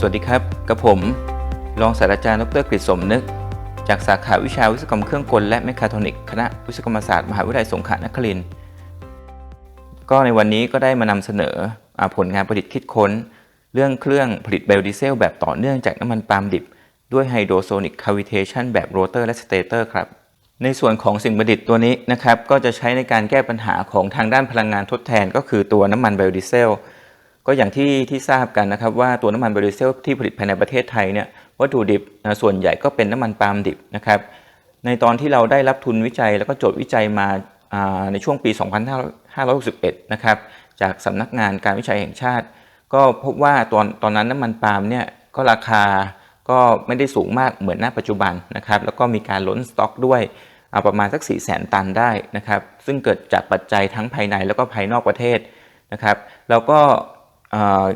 สวัสดีครับกับผมรองศาสตราจารย์ดรกฤษสมนึก จากสาขาวิชาวิศวกรรมเครื่องกลและแมคาทรอนิกส์คณะวิศวกรรมศาสตร์มหาวิทยาลัยสงขลานครินทร์ก็ในวันนี้ก็ได้มานำเสนออผลงานประดิษฐ์คิดค้น เรื่องเครื่องผลิตไบโอดีเซลแบบต่อเนื่องจากน้ำมันปาล์มดิบ ด้วยไฮโดรโซนิกคาวิเทชันแบบโรเตอร์และสเตเตอร์ครับในส่วนของสิ่งประดิษฐ์ตัวนี้นะครับก็จะใช้ในการแก้ปัญหาของทางด้านพลังงานทดแทน ก็คือตัวน้ำมันไบโอดีเซล ก็อย่างที่ที่ทราบกันนะครับว่าตัวน้ำมันบโอดีเซลที่ผลิตภายในประเทศไทยเนี่ยวัตถุดิบส่วนใหญ่ก็เป็นน้ำมันปาล์มดิบนะครับในตอนที่เราได้รับทุนวิจัยแล้วก็โจทย์วิจัยมาในช่วงปี 2561 นะครับจากสำนักงานการวิจัยแห่งชาติ ก็พบว่าตอนตอนนั้นน้ำมันปาล์มเนี่ยก็ราคาก็ไม่ได้สูงมากเหมือนณปัจจุบันนะครับแล้วก็มีการล้นสต็อกด้วยประมาณสัก 4 0 0แสนตันได้นะครับซึ่งเกิดจากปัจจัยทั้งภายในแล้วก็ภายนอกประเทศนะครับแล้วก็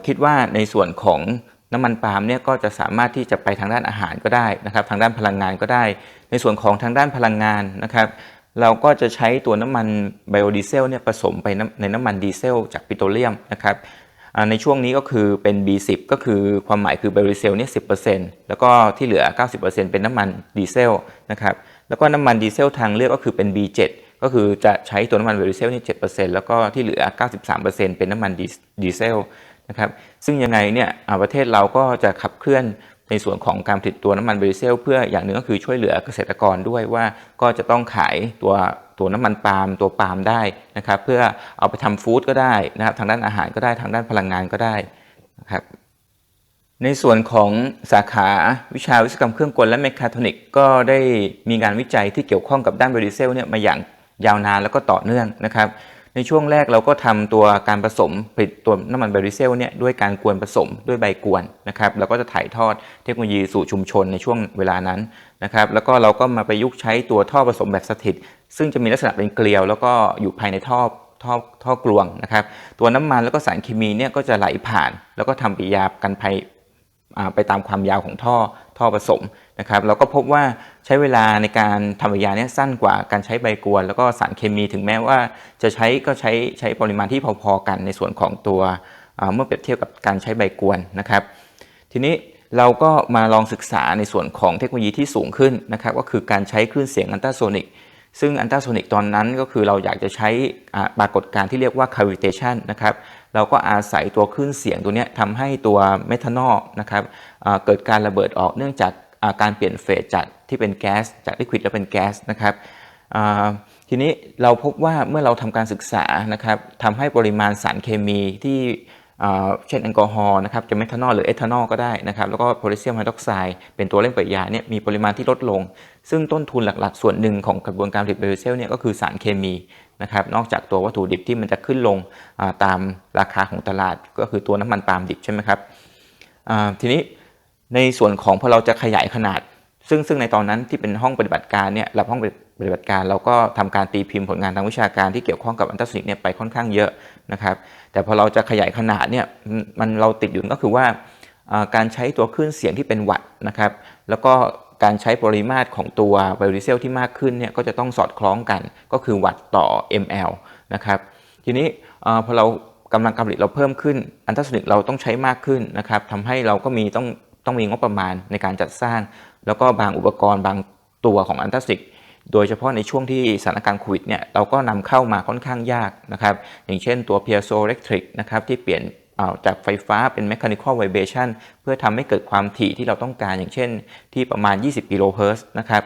คิดว่าในส่วนของน้ำมันปาล์มเนี่ยก็จะสามารถที่จะไปทางด้านอาหารก็ได้นะครับ ทางด้านพลังงานก็ได้ ในส่วนของทางด้านพลังงานนะครับ เราก็จะใช้ตัวน้ำมันไบโอดีเซลเนี่ยผสมไปในน้ำมันดีเซลจากปิโตรเลียมนะครับในช่วงนี้ก็คือเป็น B10 ก็คือความหมายคือไบโอดีเซลเนี่ย10%แล้วก็ที่เหลือ 90%เป็นน้ำมันดีเซลนะครับแล้วก็น้ำมันดีเซลทางเลือกก็คือเป็น B7 ก็คือจะใช้ตัวน้ำมันไบโอดีเซลนี่7%แล้วก็ที่เหลือ 93%เป็นน้ำมันดีเซล นะครับซึ่งยังไงเนี่ยประเทศเราก็จะขับเคลื่อนในส่วนของการผลิตตัวน้ำมันไบโอดีเซลเพื่ออย่างหนึ่งก็คือช่วยเหลือเกษตรกรด้วยว่าก็จะต้องขายตัวตัวน้ำมันปาล์มตัวปาล์มได้นะครับเพื่อเอาไปทำฟู้ดก็ได้นะครับทางด้านอาหารก็ได้ทางด้านพลังงานก็ได้นะครับในส่วนของสาขาวิชาวิศวกรรมเครื่องกลและเมคาทรอนิกก็ได้มีงานวิจัยที่เกี่ยวข้องกับด้านไบโอดีเซลเนี่ยมาอย่างยาวนานแล้วก็ต่อเนื่องนะครับ ในช่วงแรกเราก็ทำตัวการผสมผลิตตัวน้ำมันไบโอดีเซลเนี่ยด้วยการกวนผสมด้วยใบกวนนะครับแล้วก็จะถ่ายทอดเทคโนโลยีสู่ชุมชนในช่วงเวลานั้นนะครับแล้วก็เราก็มาประยุกต์ใช้ตัวท่อผสมแบบสถิต ซึ่งจะมีลักษณะเป็นเกลียว แล้วก็อยู่ภายในท่อท่อท่อกลวงนะครับ ตัวน้ำมันแล้วก็สารเคมีเนี่ยก็จะไหลผ่าน แล้วก็ทำปฏิกิริยากันภัยอ่าไปตามความยาวของท่อท่อผสม นะครับเราก็พบว่าใช้เวลาในการทำปฏิกิริยาเนี่ยสั้นกว่าการใช้ใบกวน แล้วก็สารเคมีถึงแม้ว่าจะใช้ก็ใช้ใช้ปริมาณที่พอๆกันในส่วนของตัวเมื่อเปรียบเทียบกับการใช้ใบกวนนะครับ ทีนี้เราก็มาลองศึกษาในส่วนของเทคโนโลยีที่สูงขึ้นนะครับก็คือการใช้คลื่นเสียงอันตราโซนิกซึ่งอันตราโซนิกตอนนั้นก็คือเราอยากจะใช้ปรากฏการณ์ที่เรียกว่า cavitation นะครับเราก็อาศัยตัวคลื่นเสียงตัวนี้ทำให้ตัวเมทานอลนะครับเกิดการระเบิดออกเนื่องจาก การเปลี่ยนเฟสจากที่เป็นแก๊สจากลิควิดแล้วเป็นแก๊สนะครับทีนี้เราพบว่าเมื่อเราทำการศึกษานะครับทำให้ปริมาณสารเคมีที่เช่นแอลกอฮอล์นะครับจะเมทานอลหรือเอทานอลก็ได้นะครับแล้วก็โพแทสเซียมไฮดรอกไซด์เป็นตัวเร่งปฏิกิริยาเนี่ยมีปริมาณที่ลดลง ซึ่งต้นทุนหลักๆ ส่วนหนึ่งของกระบวนการผลิตไบโอดีเซลเนี่ยก็คือสารเคมีนะครับนอกจากตัววัตถุดิบที่มันจะขึ้นลงตามราคาของตลาดก็คือตัวน้ำมันปาล์มดิบใช่ไหมครับทีนี้ ในส่วนของพอเราจะขยายขนาด ซึ่งซึ่งในตอนนั้นที่เป็นห้องปฏิบัติการเนี่ยหลับห้องปฏิบัติการเราก็ทำการตีพิมพ์ผลงานทางวิชาการที่เกี่ยวข้องกับอันตราโซนิกเนี่ยไปค่อนข้างเยอะนะครับ แต่พอเราจะขยายขนาดเนี่ยมันเราติดอยู่ก็คือว่าการใช้ตัวคลื่นเสียงที่เป็นวัตต์นะครับ แล้วก็การใช้ปริมาตรของตัวไบโอดีเซลที่มากขึ้นเนี่ยก็จะต้องสอดคล้องกันก็คือวัตต์ต่อ ml นะครับ ทีนี้พอเรากำลังการผลิตเราเพิ่มขึ้นอันตราโซนิกเราต้องใช้มากขึ้นนะครับทำให้เราก็มีต้อง ต้องมีงบประมาณในการจัดสร้าง แล้วก็บางอุปกรณ์บางตัวของอันตราโซนิกโดยเฉพาะในช่วงที่สถานการณ์โควิดเนี่ยเราก็นำเข้ามาค่อนข้างยากนะครับ อย่างเช่นตัว piezoelectric นะครับที่เปลี่ยนาจากไฟฟ้าเป็น mechanical vibration เพื่อทำให้เกิดความถี่ที่เราต้องการอย่างเช่น ที่ประมาณ 20 กิโลเฮิรตซ์นะครับ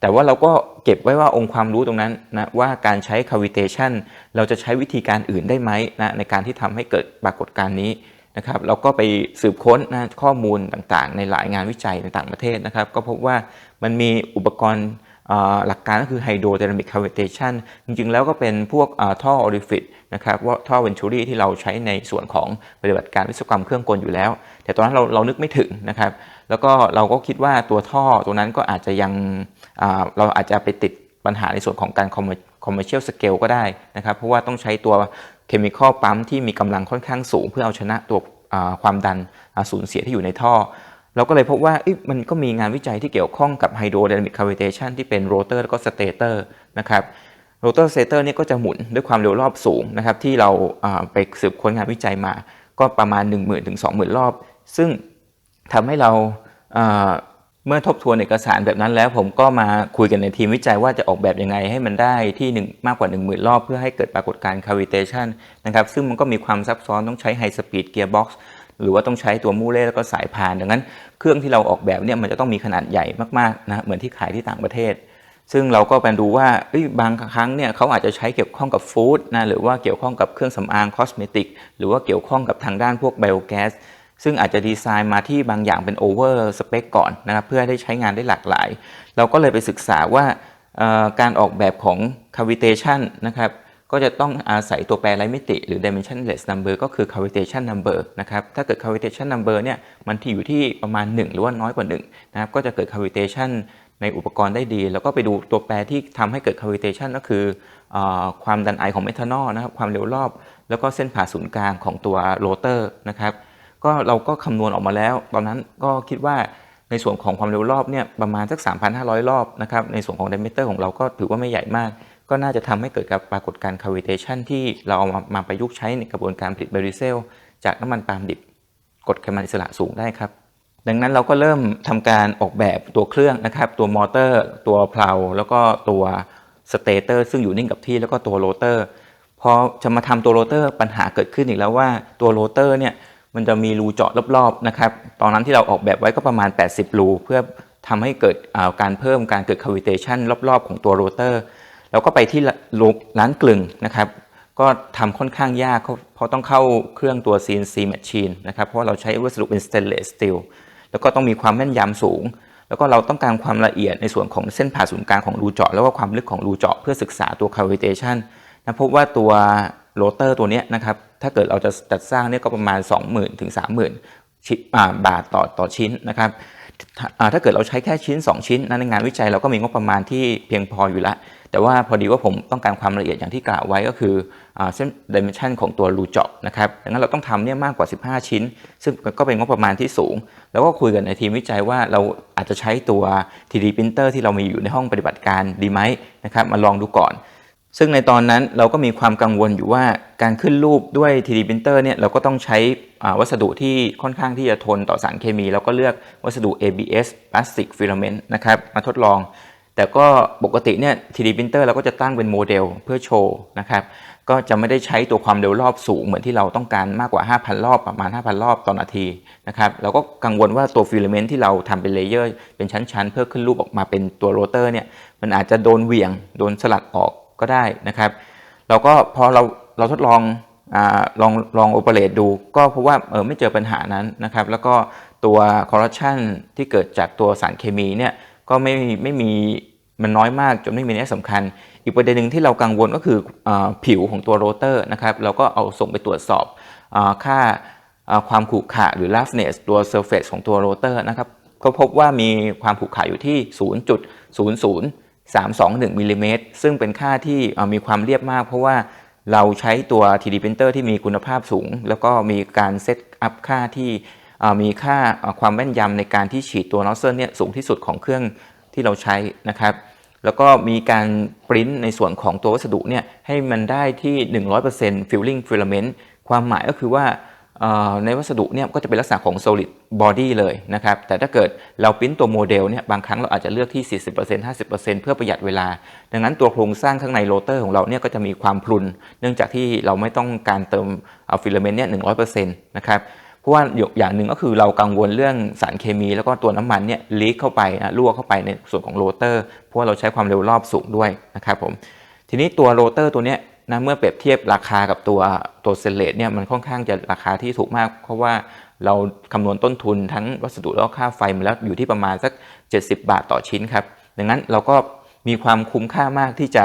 แต่ว่าเราก็เก็บไว้ว่าองค์ความรู้ตรงนั้นนะว่าการใช้ cavitation เราจะใช้วิธีการอื่นได้ไหมนะในการที่ทำให้เกิดปรากฏการณ์นี้ นะครับเราก็ไปสืบค้นนะข้อมูลต่างๆ ในหลายงานวิจัยในต่างประเทศนะครับ ก็พบว่ามันมีอุปกรณ์หลักการก็คือ hydrodynamic cavitation จริงๆ แล้วก็เป็นพวกท่อ orifice นะครับว่าท่อ venturi ที่เราใช้ในส่วนของปฏิบัติการวิศวกรรมเครื่องกลอยู่แล้ว แต่ตอนนั้นเราเรานึกไม่ถึงนะครับ แล้วก็เราก็คิดว่าตัวท่อตัวนั้นก็อาจจะยังเราอาจจะไปติดปัญหาในส่วนของการ commer- commercial scale ก็ได้นะครับ เพราะว่าต้องใช้ตัว chemical pump ที่มีกำลังค่อนข้างสูง เพื่อเอาชนะตัวความดันสูญเสียที่อยู่ในท่อ เราก็เลยพบว่ามันก็มีงานวิจัยที่เกี่ยวข้องกับ hydrodynamic cavitation ที่เป็น rotor แล้วก็ stator นะครับ rotor stator เนี่ยก็จะหมุนด้วยความเร็วรอบสูงนะครับที่เราอ่าไปสืบค้นงานวิจัยมา ก็ประมาณ 1 0,000 ถึง 20,000 รอบ ซึ่งทำให้เรา เมื่อทบทวนเอกสารแบบนั้นแล้ว ผมก็มาคุยกันในทีมวิจัยว่าจะออกแบบยังไงให้มันได้ที่หนึ่งมากกว่า 1 0,000 รอบเพื่อให้เกิดปรากฏการณ์ cavitation นะครับซึ่งมันก็มีความซับซ้อนต้องใช้ high speed gearbox หรือว่าต้องใช้ตัวมูเล่แล้วก็สายพานดังนั้น เครื่องที่เราออกแบบเนี่ยมันจะต้องมีขนาดใหญ่มากๆนะเหมือนที่ขายที่ต่างประเทศ ซึ่งเราก็ไปดูว่าบางครั้งเนี่ยเขาอาจจะใช้เกี่ยวข้องกับฟู้ดนะหรือว่าเกี่ยวข้องกับเครื่องสำอางคอสเมติกหรือว่าเกี่ยวข้องกับทางด้านพวกไบโอแก๊ส ซึ่งอาจจะดีไซน์มาที่บางอย่างเป็นโอเวอร์สเปคก่อนนะครับเพื่อได้ใช้งานได้หลากหลาย เราก็เลยไปศึกษาว่าการออกแบบของ cavitation นะครับก็จะต้องอาศัยตัวแปรไร้มิติ หรือ dimensionless number ก็คือ cavitation number นะครับ ถ้าเกิด cavitation number เนี่ย มันที่อยู่ที่ประมาณ 1 หรือว่าน้อยกว่า 1 นะครับ ก็จะเกิด cavitation ในอุปกรณ์ได้ดี แล้วก็ไปดูตัวแปรที่ทำให้เกิด cavitation ก็คืออความดันไอของเมทานอลนะครับ ความเร็วรอบ แล้วก็เส้นผ่าศูนย์กลางของตัวโรเตอร์นะครับ ก็เราก็คำนวณออกมาแล้ว ตอนนั้นก็คิดว่าในส่วนของความเร็วรอบเนี่ยประมาณสัก 3,500 รอบนะครับ ในส่วนของ diameter ของเราก็ถือว่าไม่ใหญ่มาก ก็น่าจะทำให้เกิดกับปรากฏการณ์ cavitation ที่เราเอามามาประยุกต์ใช้ในกระบวนการผลิตไบริเซลจากน้ำมันปาล์มดิบกดไขมันอิสระสูงได้ครับ ดังนั้นเราก็เริ่มทำการออกแบบตัวเครื่องนะครับ ตัวมอเตอร์ ตัวเพลาแล้วก็ตัวสเตเตอร์ซึ่งอยู่นิ่งกับที่แล้วก็ตัวโรเตอร์พอจะมาทำตัวโรเตอร์ปัญหาเกิดขึ้นอีกแล้วว่าตัวโรเตอร์เนี่ย มันจะมีรูเจาะรอบๆนะครับ ตอนนั้นที่เราออกแบบไว้ก็ประมาณ 80 รูเพื่อทำให้เกิดาการเพิ่มการเกิด cavitation รอบๆ ของตัวโรเตอร์เราก็ไปที่ร้านกลึงนะครับ ก็ทำค่อนข้างยากเพราะต้องเข้าเครื่องตัว CNC machine นะครับ เพราะเราใช้วัสดุเป็น stainless steel แล้วก็ต้องมีความแม่นยำสูง แล้วก็เราต้องการความละเอียดในส่วนของเส้นผ่าศูนย์กลางของรูเจาะ แล้วก็ความลึกของรูเจาะเพื่อศึกษาตัว cavitation นะพบว่าตัว โรเตอร์ตัวนี้นะครับ ถ้าเกิดเราจะจัดสร้างเนี่ยก็ประมาณ 20,000 ถึง 30,000ชิอ่าบาทต่อต่อชิ้นนะครับถ้าเกิดเราใช้แค่ชิ้น 2 ชิ้นนะในงานวิจัยเราก็มีงบประมาณที่เพียงพออยู่แล้ว แต่ว่าพอดีว่าผมต้องการความละเอียดอย่างที่กล่าวไว้ก็คือเส้นดิเมนชันของตัวรูเจาะนะครับดังนั้นเราต้องทำเนี่ยมากกว่า 15 ชิ้น ซึ่งก็เป็นงบประมาณที่สูง แล้วก็คุยกันในทีมวิจัยว่าเราอาจจะใช้ตัว 3D printer ที่เรามีอยู่ในห้องปฏิบัติการดีไหมนะครับมาลองดูก่อน ซึ่งในตอนนั้นเราก็มีความกังวลอยู่ว่าการขึ้นรูปด้วย 3D printer เนี่ยเราก็ต้องใช้วัสดุที่ค่อนข้างที่จะทนต่อสารเคมีแล้วก็เลือกวัสดุ ABS Plastic Filament นะครับมาทดลอง แต่ก็ปกติเนี่ย 3D printer เราก็จะตั้งเป็นโมเดลเพื่อโชว์นะครับก็จะไม่ได้ใช้ตัวความเร็วรอบสูงเหมือนที่เราต้องการมากกว่า 5,000 รอบประมาณ 5,000 รอบต่อนาทีนะครับเราก็กังวลว่าตัวฟิลาเมนต์ที่เราทำเป็นเลเยอร์เป็นชั้นๆ เพื่อขึ้นรูปออกมาเป็นตัวโรเตอร์เนี่ยมันอาจจะโดนเหวี่ยง โดนสลัดออก ก็ได้นะครับ เราก็พอเราเราทดลองอลองลองโอเปเรตดู ก็พบว่าเออไม่เจอปัญหานั้นนะครับ แล้วก็ตัวคอร์รัปชันที่เกิดจากตัวสารเคมีเนี่ยก็ไม่ไม่มีมันน้อยมากจนไม่มีนัยสำคัญ อีกประเด็นหนึ่งที่เรากังวลก็คืออผิวของตัวโรเตอร์นะครับ เราก็เอาส่งไปตรวจสอบอค่าอ่าความขรุขระหรือ roughness ตัว surface ของตัวโรเตอร์นะครับ ก็พบว่ามีความขรุขระอยู่ที่ 0.00 321มิลลิเมตรซึ่งเป็นค่าที่มีความเรียบมาก เพราะว่าเราใช้ตัว 3D printer ที่มีคุณภาพสูง แล้วก็มีการเซตอัพค่าที่มีค่าความแม่นยำในการที่ฉีดตัวนอสเซิลเนี่ยสูงที่สุดของเครื่องที่เราใช้นะครับ แล้วก็มีการปริ้นในส่วนของตัววัสดุเนี่ยให้มันได้ที่ 100% filling filament ความหมายก็คือว่า ในวัสดุเนี่ยก็จะเป็นลักษณะของ solid body เลยนะครับ แต่ถ้าเกิดเราปริ้นตัวโมเดลเนี่ยบางครั้งเราอาจจะเลือกที่ 40% 50%เพื่อประหยัดเวลา ดังนั้นตัวโครงสร้างข้างในโรเตอร์ของเราเนี่ยก็จะมีความพรุน เนื่องจากที่เราไม่ต้องการเติมฟิลาเมนต์เนี่ย100%นะครับเพราะว่าอย่างหนึ่งก็คือเรากังวลเรื่องสารเคมีแล้วก็ตัวน้ำมันเนี่ยลีกเข้าไปนะรั่วเข้าไปในส่วนของโรเตอร์เพราะว่าเราใช้ความเร็วรอบสูงด้วยนะครับผมทีนี้ตัวโรเตอร์ตัวเนี้ย นะเมื่อเปรียบเทียบราคากับตัวตัวเซเลตเนี่ยมันค่อนข้างจะราคาที่ถูกมาก เพราะว่าเราคำนวณต้นทุนทั้งวัสดุแล้วค่าไฟมาแล้วอยู่ที่ประมาณสัก 70 บาทต่อชิ้นครับ ดังนั้นเราก็มีความคุ้มค่ามากที่จะ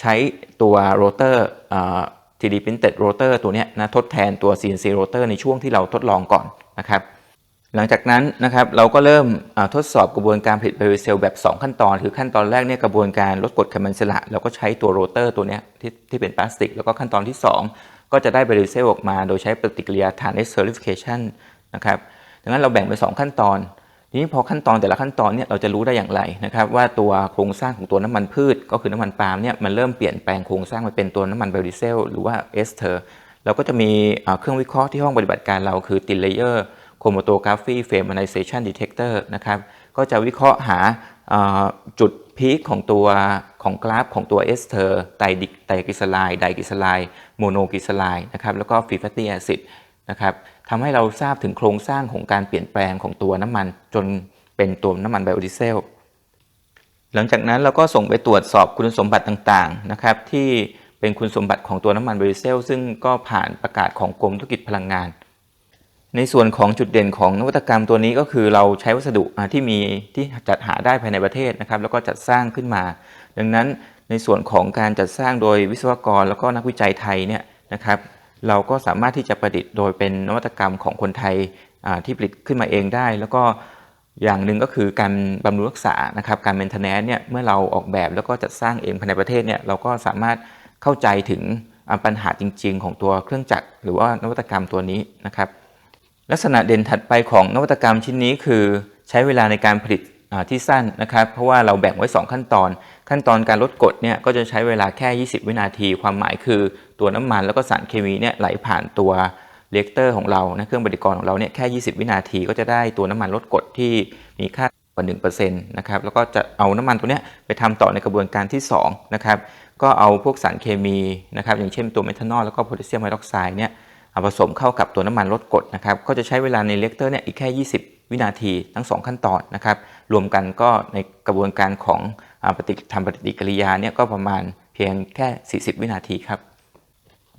ใช้ตัวโรเตอร์ 3D printed rotor ตัวนี้นะทดแทนตัว CNC rotor ในช่วงที่เราทดลองก่อนนะครับ หลังจากนั้นนะครับเราก็เริ่มทดสอบกระบวนการผลิตไบโอเซลแบบ 2 ขั้นตอน คือขั้นตอนแรกเนี่ยกระบวนการลดกรดไขมันอิสระเราก็ใช้ตัวโรเตอร์ตัวนี้ที่ที่เป็นพลาสติก แล้วก็ขั้นตอนที่ 2 ก็จะได้ไบโอเซลออกมา โดยใช้ปฏิกิริยา t a r n e s esterification นะครับดังนั้นเราแบ่งเป็น 2 ขั้นตอน ทีนี้พอขั้นตอนแต่ละขั้นตอนเนี่ยเราจะรู้ได้อย่างไรนะครับว่าตัวโครงสร้างของตัวน้ำมันพืช ก็คือน้ำมันปาล์มเนี่ยมันเริ่มเปลี่ยนแปลงโครงสร้างมาเป็นตัวน้ำมันไบโอเซลหรือว่าเอสเทอร์เราก็จะมีเครื่องวิเคราะห์ที่ห้องปฏิบัติการเราคือตินเลเยอร์ chromatography feminization detector นะครับก็จะวิเคราะห์หาจุดพีคของตัวของกราฟของตัวเอสเทอร์ไตดิไตรกลีเซอได์ไดกลีเซอไรด์โมโนกลีเซอไรด์นะครับแล้วก็ฟรีแฟตตี้แอซิดนะครับทำให้เราทราบถึงโครงสร้างของการเปลี่ยนแปลงของตัวน้ำมัน จนเป็นตัวน้ำมันไบโอดีเซลหลังจากนั้นเราก็ส่งไปตรวจสอบคุณสมบัติต่างๆนะครับที่เป็นคุณสมบัติของตัวน้ำมันไบโอดีเซลซึ่งก็ผ่านประกาศของกรมธุรกิจพลังงาน ในส่วนของจุดเด่นของนวัตกรรมตัวนี้ก็คือเราใช้วัสดุที่มีที่จัดหาได้ภายในประเทศนะครับ แล้วก็จัดสร้างขึ้นมา ดังนั้นในส่วนของการจัดสร้างโดยวิศวกรแล้วก็นักวิจัยไทยเนี่ยนะครับ เราก็สามารถที่จะประดิษฐ์โดยเป็นนวัตกรรมของคนไทยที่ผลิตขึ้นมาเองได้ แล้วก็อย่างหนึ่งก็คือการบำรุงรักษานะครับการเมนเทนแนนเนี่ยเมื่อเราออกแบบแล้วก็จัดสร้างเองภายในประเทศเนี่ยเราก็สามารถเข้าใจถึงปัญหาจริง ๆ ของตัวเครื่องจักรหรือว่านวัตกรรมตัวนี้นะครับ ลักษณะเด่นถัดไปของนวัตกรรมชิ้นนี้คือใช้เวลาในการผลิตที่สั้นนะครับ เพราะว่าเราแบ่งไว้ 2 ขั้นตอน ขั้นตอนการลดกรดเนี่ยก็จะใช้เวลาแค่ 20 วินาที ความหมายคือตัวน้ำมันแล้วก็สารเคมีเนี่ยไหลผ่านตัวเลกเตอร์ของเรานะเครื่องบริกรของเราเนี่ยแค่ 20 วินาทีก็จะได้ตัวน้ำมันลดกรดที่มีค่ากว่า1%นะครับแล้วก็จะเอาน้ำมันตัวเนี้ยไปทำต่อในกระบวนการที่2นะครับก็เอาพวกสารเคมีนะครับอย่างเช่นตัวเมทานอลแล้วก็โพแทสเซียมไฮดรอกไซด์เนี่ย เอาผสมเข้ากับตัวน้ำมันลดกรดนะครับก็จะใช้เวลาในเลกเตอร์เนี่ยอีกแค่ 20 วินาทีทั้ง 2 ขั้นตอนนะครับรวมกันก็ในกระบวนการของปฏิทำปฏิกิริยาเนี่ยก็ประมาณเพียงแค่ 40 วินาทีครับ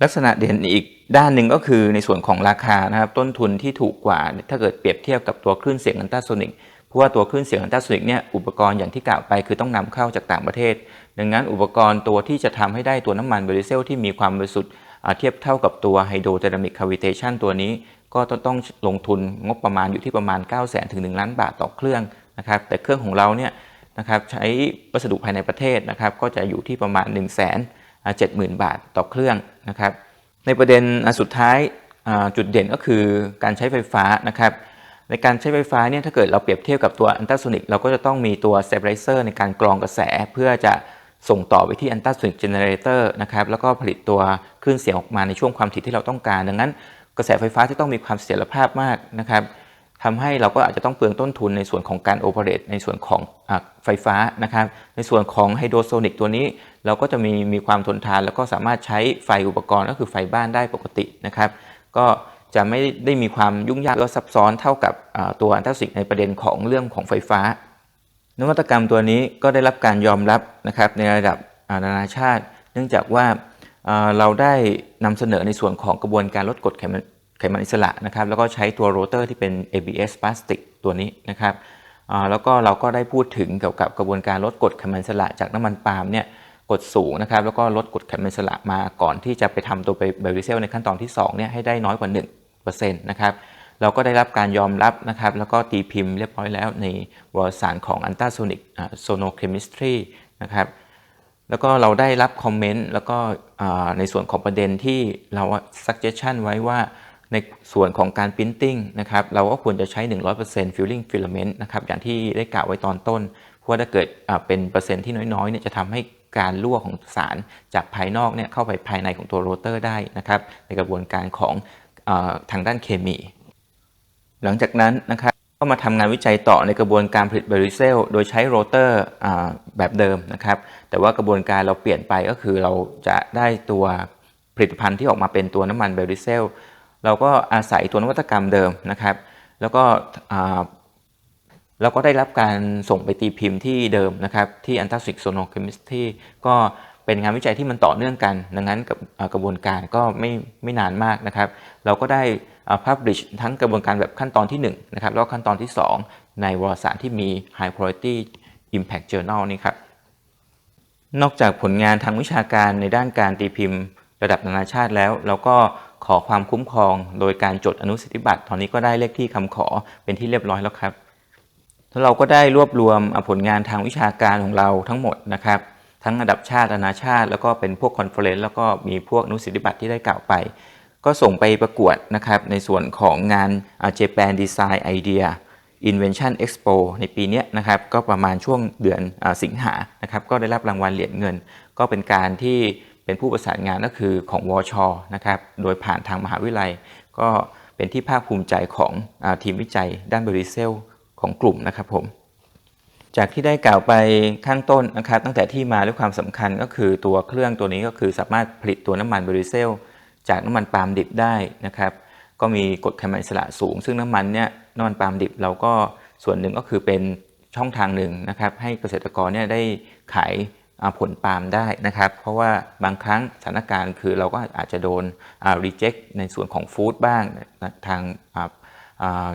ลักษณะเด่นอีกด้านหนึ่งก็คือในส่วนของราคานะครับต้นทุนที่ถูกกว่าถ้าเกิดเปรียบเทียบกับตัวคลื่นเสียงอันตราโซนิกเพราะว่าตัวคลื่นเสียงอันตราโซนิกเนี่ยอุปกรณ์อย่างที่กล่าวไปคือต้องนำเข้าจากต่างประเทศ ดังนั้นอุปกรณ์ตัวที่จะทำให้ได้ตัวน้ำมันเบริเซลที่มีความบริสุทธิ์ เทียบเท่ากับตัวไฮโดร d y นามิกคาวิเทชันตัวนี้ ก็ต้องต้องลงทุนงบประมาณอยู่ที่ประมาณ 9 0 0 0 0ถึง1ล้านบาทต่อเครื่องนะครับแต่เครื่องของเราเนี่ยนะครับใช้วัสดุภายในประเทศนะครับก็จะอยู่ที่ประมาณ 1 7 0 0 0 0 บาทต่อเครื่องนะครับในประเด็นสุดท้ายจุดเด่นก็คือการใช้ไฟฟ้านะครับในการใช้ไฟฟ้าเนี่ยถ้าเกิดเราเปรียบเทียบกับตัวอันตราโซนิกเราก็จะต้องมีตัวเซ p ไรเซอร์ในการกรองกระแสเพื่อจะ ส่งต่อไปที่อันตราโซนิกเจเนเรเตอร์นะครับแล้วก็ผลิตตัวคลื่นเสียงออกมาในช่วงความถี่ที่เราต้องการ ดังนั้น กระแสไฟฟ้าที่ต้องมีความเสถียรภาพมากนะครับทำให้เราก็อาจจะต้องเปลืองต้นทุนในส่วนของการโอเปเรตในส่วนของอไฟฟ้านะครับในส่วนของไฮโดรโซนิกตัวนี้ เราก็จะมีมีความทนทาน แล้วก็สามารถใช้ไฟอุปกรณ์ก็คือไฟบ้านได้ปกตินะครับ ก็จะไม่ได้มีความยุ่งยากและซับซ้อนเท่ากับตัวอันตราสิกในประเด็นของเรื่องของไฟฟ้า นวัตกรรมตัวนี้ก็ได้รับการยอมรับนะครับในระดับนานาชาติ เนื่องจากว่าเราได้นำเสนอในส่วนของกระบวนการลดกรดไขมันไขมันอิสระนะครับแล้วก็ใช้ตัวโรเตอร์ที่เป็น ABS พลาสติกตัวนี้นะครับแล้วก็เราก็ได้พูดถึงเกี่ยวกับกระบวนการลดกรดไขมันอิสระจากน้ำมันปาล์มเนี่ยกดสูงนะครับแล้วก็ลดกรดไขมันอิสระมาก่อนที่จะไปทำตัวไบโอดีเซลในขั้นตอนที่2เนี่ยให้ได้น้อยกว่า1%นะครับ เราก็ได้รับการยอมรับนะครับ แล้วก็ตีพิมพ์เรียบร้อยแล้วในวารสารของ Ultrasonic Sonochemistry นะครับแล้วก็เราได้รับคอมเมนต์แล้วก็ในส่วนของประเด็นที่เรา suggestion ไว้ว่าในส่วนของการ printing นะครับเราก็ควรจะใช้ 100% filling filament นะครับอย่างที่ได้กล่าวไว้ตอนต้น เพราะว่าถ้าเกิดเป็นเปอร์เซ็นต์ที่น้อยๆเนี่ยจะทำให้การรั่วของสารจากภายนอกเนี่ยเข้าไปภายในของตัวโรเตอร์ได้นะครับในกระบวนการของอทางด้านเคมี หลังจากนั้นนะครับก็มาทำงานวิจัยต่อในกระบวนการผลิตเบริเซลโดยใช้โรเตอร์แบบเดิมนะครับ แต่ว่ากระบวนการเราเปลี่ยนไปก็คือเราจะได้ตัวผลิตภัณฑ์ที่ออกมาเป็นตัวน้ำมันเบริเซลเราก็อาศัยตัวนวัตกรรมเดิมนะครับ แล้วก็เราก็ได้รับการส่งไปตีพิมพ์ที่เดิมนะครับ ที่ Antarctic Sonochemistry ก็ เป็นงานวิจัยที่มันต่อเนื่องกัน ดังนั้นกับกระบวนการก็ไม่ไม่นานมากนะครับ เราก็ได้อ่า publish ทั้งกระบวนการแบบขั้นตอนที่1นะครับแล้วขั้นตอนที่ 2 ในวารสารที่มี High Quality Impact Journal นี่ครับ นอกจากผลงานทางวิชาการในด้านการตีพิมพ์ ระดับนานาชาติแล้ว เราก็ขอความคุ้มครองโดยการจดอนุสิทธิบัตรตอนนี้ก็ได้เลขที่คำขอเป็นที่เรียบร้อยแล้วครับแล้วเราก็ได้รวบรวมผลงานทางวิชาการของเราทั้งหมดนะครับ ทั้งระดับชาตินานาชาติ แล้วก็เป็นพวกคอนเฟอเรนซ์แล้วก็มีพวกนุสิทธิบัตรที่ได้กล่าวไป ก็ส่งไปประกวดนะครับในส่วนของงาน Japan Design Idea Invention Expo ในปีนี้นะครับก็ประมาณช่วงเดือนอสิงหานะครับก็ได้รับรางวัลเหรียญเงิน ก็เป็นการที่เป็นผู้ประสานงานก็คือของวอชอนะครับโดยผ่านทางมหาวิทยาลัย ก็เป็นที่ภาคภูมิใจของอทีมวิจัยด้านบริเซลของกลุ่มนะครับผม จากที่ได้กล่าวไปข้างต้นนะครับตั้งแต่ที่มาด้วยความสำคัญก็คือตัวเครื่องตัวนี้ก็คือสามารถผลิตตัวน้ำมันบริเซล จากน้ำมันปาล์มดิบได้นะครับ ก็มีกรดไขมันอิสระสูง ซึ่งน้ำมันเนี่ยน้ำมันปาล์มดิบเราก็ส่วนหนึ่งก็คือเป็นช่องทางหนึ่งนะครับ ให้เกษตรกรเนี่ยได้ขายผลปาล์มได้นะครับ เพราะว่าบางครั้งสถานการณ์คือเราก็อาจจะโดนรีเจ็คในส่วนของฟู้ดบ้างทาง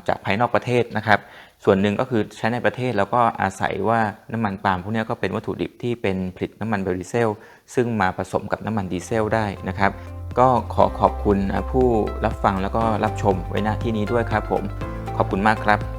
จากภายนอกประเทศนะครับ ส่วนหนึ่งก็คือใช้ในประเทศแล้วก็อาศัยว่าน้ำมันปาล์มพวกนี้ก็เป็นวัตถุดิบที่เป็นผลิตน้ำมันเบริเซล ซึ่งมาผสมกับน้ำมันดีเซลได้นะครับ ก็ขอขอบคุณผู้รับฟังแล้วก็รับชมไว้หน้าที่นี้ด้วยครับผม ขอบคุณมากครับ